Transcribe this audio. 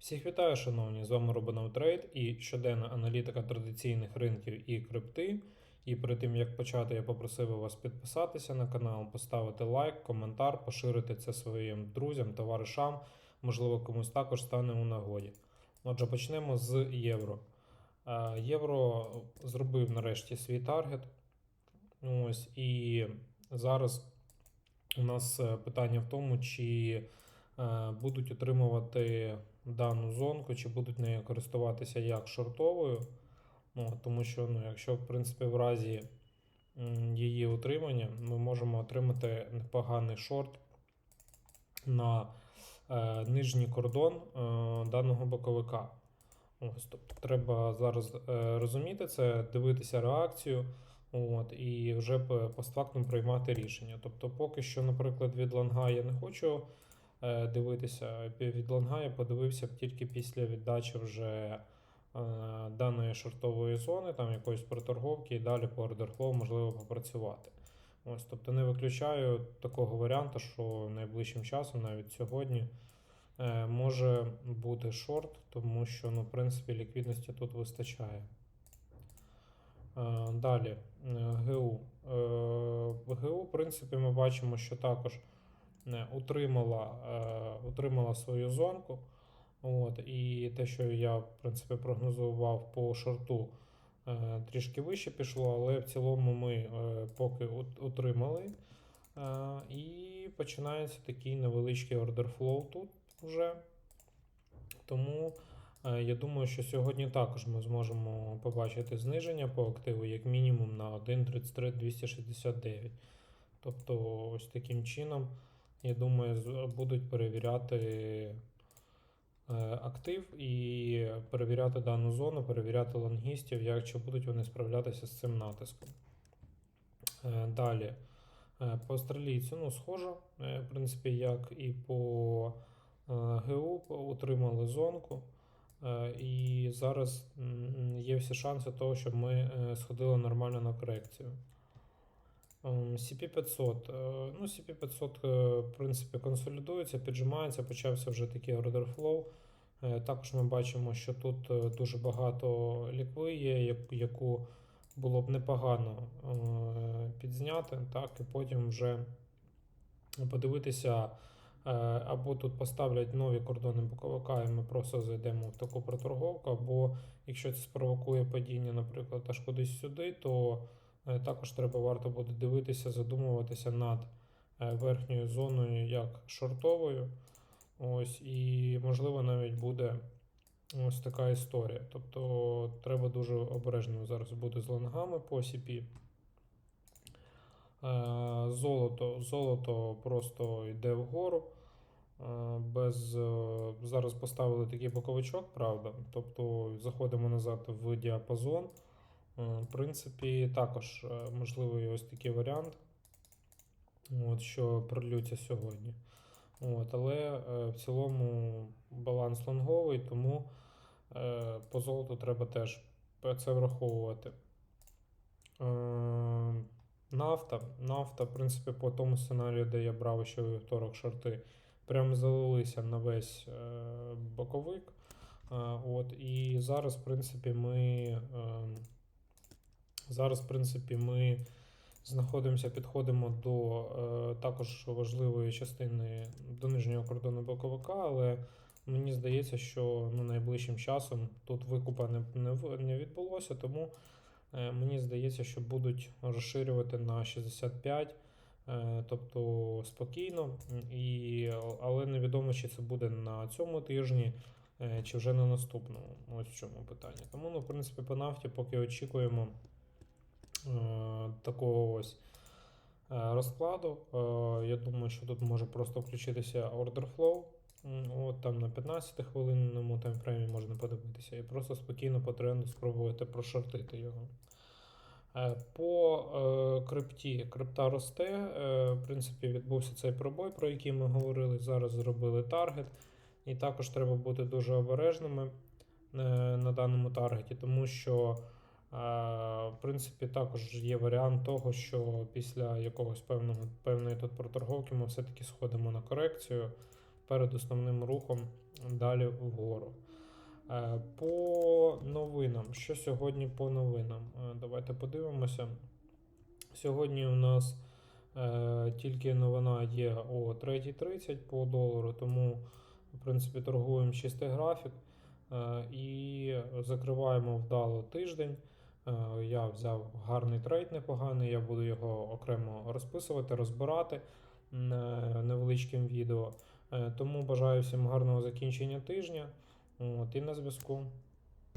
Всіх вітаю, шановні! З вами Трейд і щоденна аналітика традиційних ринків і крипти. І перед тим як почати, я попросив вас підписатися на канал, поставити лайк, коментар, поширити це своїм друзям, товаришам, можливо, комусь також стане у нагоді. Отже, почнемо з євро. Е, Євро зробив нарешті свій таргет. Ось, і зараз у нас е, питання в тому, чи е, будуть отримувати дану зонку, чи будуть нею користуватися як шортовою. Ну, тому що, ну, якщо, в принципі, в разі її утримання, ми можемо отримати непоганий шорт на е, нижній кордон е, даного боковика. Ось, тобто треба зараз е, розуміти це, дивитися реакцію. От, і вже постфактум приймати рішення. Тобто, поки що, наприклад, від лонга я не хочу дивитися. Від лонга я подивився б тільки після віддачі вже е, даної шортової зони, там якоїсь проторговки, і далі по ордерфлоу можливо попрацювати. Ось, тобто не виключаю такого варіанту, що найближчим часом, навіть сьогодні, е, може бути шорт, тому що, ну, в принципі, ліквідності тут вистачає. Е, Далі е, ГУ. Е, В ГУ, в принципі, ми бачимо, що також е, утримала, е, утримала свою зонку. От, і те, що я, в принципі, прогнозував по шорту, е, трішки вище пішло, але в цілому ми е, поки утримали. І починається такий невеличкий ордерфлоу тут вже. Тому Я думаю, що сьогодні також ми зможемо побачити зниження по активу як мінімум на 1.33.269. Тобто, ось таким чином, я думаю, будуть перевіряти е, актив і перевіряти дану зону, перевіряти лонгістів, як чи будуть вони справлятися з цим натиском. Е, Далі. Е, По австралійцю, ну, схоже, в принципі, як і по ГУ утримали зонку. І зараз є всі шанси того, щоб ми сходили нормально на корекцію. Ем, CP500. е, Ну, CP500, е, в принципі, консолідується, піджимається, почався вже такий flow. Е, Також ми бачимо, що тут е, дуже багато лікви є, яку було б непогано підзняти, так, і потім вже подивитися, або тут поставлять нові кордони боковика, і ми просто зайдемо в таку проторговку, або якщо це спровокує падіння, наприклад, аж кудись сюди, то також треба варто буде дивитися, задумуватися над е, верхньою зоною як шортовою. Ось, і можливо навіть буде ось така історія. Тобто треба дуже обережним зараз бути з лонгами по CP. Е, Золото, золото просто йде вгору. Е, Без, е, зараз поставили такий боковичок, правда. Тобто заходимо назад в діапазон. Е, В принципі, також е, можливий ось такий варіант, от, що пролються сьогодні. От, але е, в цілому баланс лонговий, тому по золоту треба теж це враховувати. Нафта. Нафта, в принципі, по тому сценарію, де я брав ще вівторок шорти, прям залилися на весь боковик. От, і зараз, в принципі, ми, зараз, в принципі, ми знаходимося, підходимо до е, також важливої частини до нижнього кордону боковика, але мені здається, що ну, найближчим часом тут викупа не, не, не відбулося, тому е, мені здається, що будуть розширювати на 65. е, Тобто спокійно, і, але невідомо, чи це буде на цьому тижні, е, чи вже на наступному. Ось в чому питання. Тому, ну, в принципі, по нафті поки очікуємо такого ось е, розкладу. Е, Я думаю, що тут може просто включитися order flow. От там на 15 хвилинному таймфреймі можна подивитися і просто спокійно по тренду спробувати прошортити його. Е, По е, крипті крипта росте. Е, В принципі, відбувся цей пробой, про який ми говорили. Зараз зробили таргет. І також треба бути дуже обережними е, на даному таргеті, тому що, е, в принципі, також є варіант того, що після якогось певного, певної тут проторговки ми все-таки сходимо на корекцію перед основним рухом далі вгору. Е, По новинам. Що сьогодні по новинам? Е, Давайте подивимося. Сьогодні у нас е, тільки новина є о 3.30 по долару, тому в принципі торгуємо чистий графік е, і закриваємо вдало тиждень. Е, Я взяв гарний трейд непоганий, я буду його окремо розписувати, розбирати е, невеличким відео. Е, Тому бажаю всім гарного закінчення тижня. От, і на зв'язку.